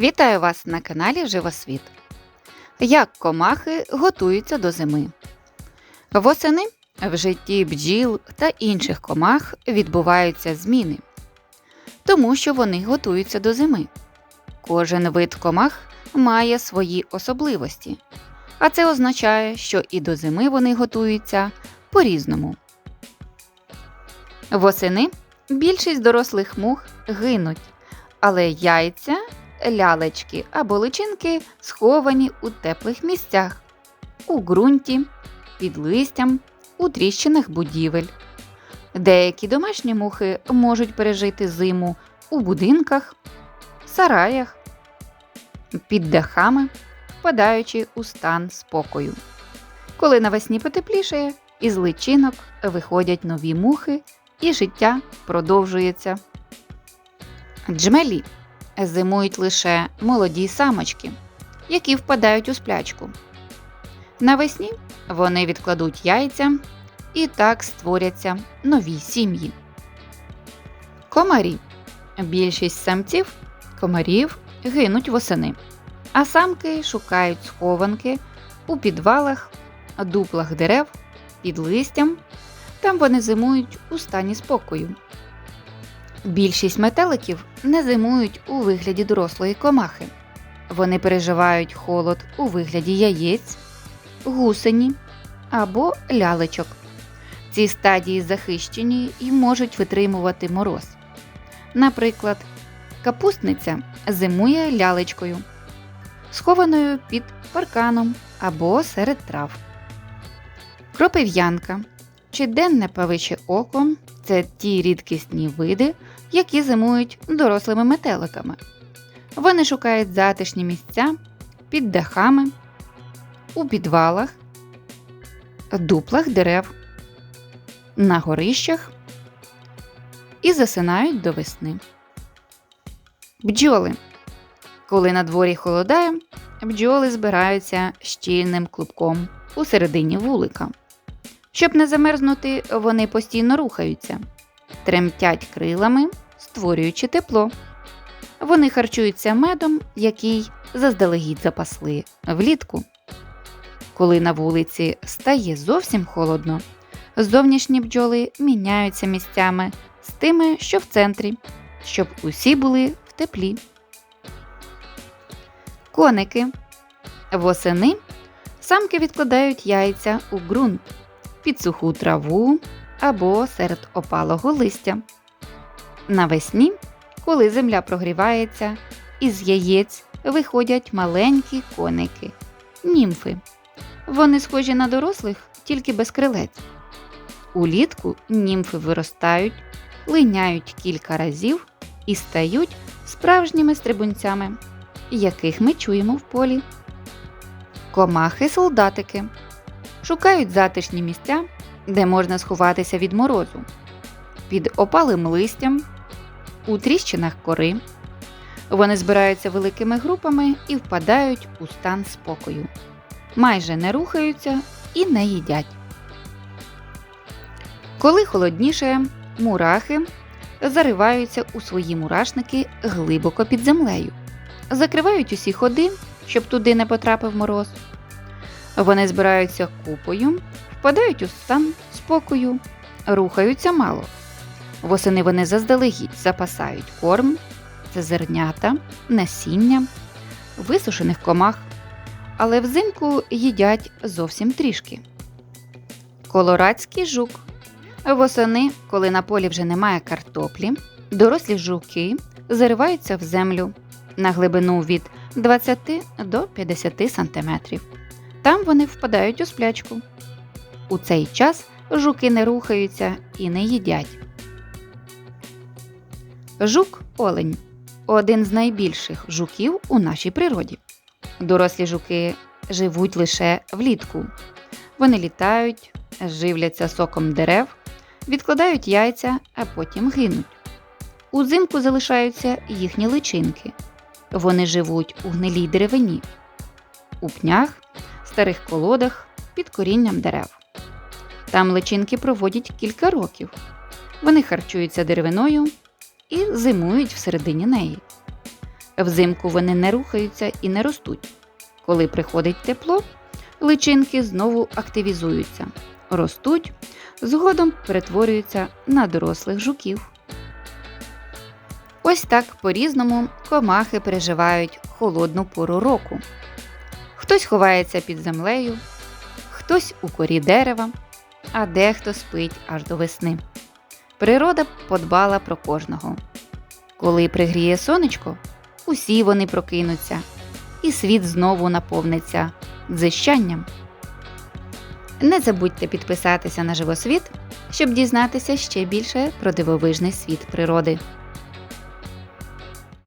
Вітаю вас на каналі Живосвіт. Як комахи готуються до зими. Восени в житті бджіл та інших комах відбуваються зміни, тому що вони готуються до зими. Кожен вид комах має свої особливості, а це означає, що і до зими вони готуються по-різному. Восени більшість дорослих мух гинуть, але яйця лялечки або личинки сховані у теплих місцях, у ґрунті, під листям, у тріщинах будівель. Деякі домашні мухи можуть пережити зиму у будинках, сараях, під дахами, впадаючи у стан спокою. Коли навесні потеплішає, із личинок виходять нові мухи і життя продовжується. Джмелі зимують лише молоді самочки, які впадають у сплячку. Навесні вони відкладуть яйця і так створяться нові сім'ї. Комарі. Більшість самців комарів гинуть восени, а самки шукають схованки у підвалах, дуплах дерев, під листям. Там вони зимують у стані спокою. Більшість метеликів не зимують у вигляді дорослої комахи. Вони переживають холод у вигляді яєць, гусені або лялечок. Ці стадії захищені і можуть витримувати мороз. Наприклад, капустниця зимує лялечкою, схованою під парканом або серед трав. Кропив'янка чи денне павиче око це ті рідкісні види, які зимують дорослими метеликами. Вони шукають затишні місця під дахами, у підвалах, дуплах дерев, на горищах і засинають до весни. Бджоли. Коли на дворі холодає, бджоли збираються щільним клубком у середині вулика. Щоб не замерзнути, вони постійно рухаються, тремтять крилами, створюючи тепло. Вони харчуються медом, який заздалегідь запасли влітку. Коли на вулиці стає зовсім холодно, зовнішні бджоли міняються місцями з тими, що в центрі, щоб усі були в теплі. Коники восени самки відкладають яйця у ґрунт під суху траву або серед опалого листя. Навесні, коли земля прогрівається, із яєць виходять маленькі коники німфи. Вони схожі на дорослих, тільки без крилець. Улітку німфи виростають, линяють кілька разів і стають справжніми стрибунцями, яких ми чуємо в полі. Комахи-солдатики шукають затишні місця, де можна сховатися від морозу, під опалим листям, у тріщинах кори. Вони збираються великими групами і впадають у стан спокою, майже не рухаються і не їдять. Коли холодніше, мурахи зариваються у свої мурашники глибоко під землею, закривають усі ходи, щоб туди не потрапив мороз. Вони збираються купою, впадають у стан спокою, рухаються мало. Восени вони заздалегідь запасають корм, це зернята, насіння, висушених комах, але взимку їдять зовсім трішки. Колорадський жук. Восени, коли на полі вже немає картоплі, дорослі жуки зариваються в землю на глибину від 20 до 50 см. Там вони впадають у сплячку. У цей час жуки не рухаються і не їдять. Жук олень один з найбільших жуків у нашій природі. Дорослі жуки живуть лише влітку. Вони літають, живляться соком дерев, відкладають яйця, а потім гинуть. Узимку залишаються їхні личинки. Вони живуть у гнилій деревині, у пнях, старих колодах під корінням дерев. Там личинки проводять кілька років. Вони харчуються деревиною і зимують всередині неї. Взимку вони не рухаються і не ростуть. Коли приходить тепло, личинки знову активізуються, ростуть, згодом перетворюються на дорослих жуків. Ось так по-різному комахи переживають холодну пору року. Хтось ховається під землею, хтось у корі дерева, а дехто спить аж до весни. Природа подбала про кожного. Коли пригріє сонечко, усі вони прокинуться, і світ знову наповниться дзищанням. Не забудьте підписатися на живосвіт, щоб дізнатися ще більше про дивовижний світ природи.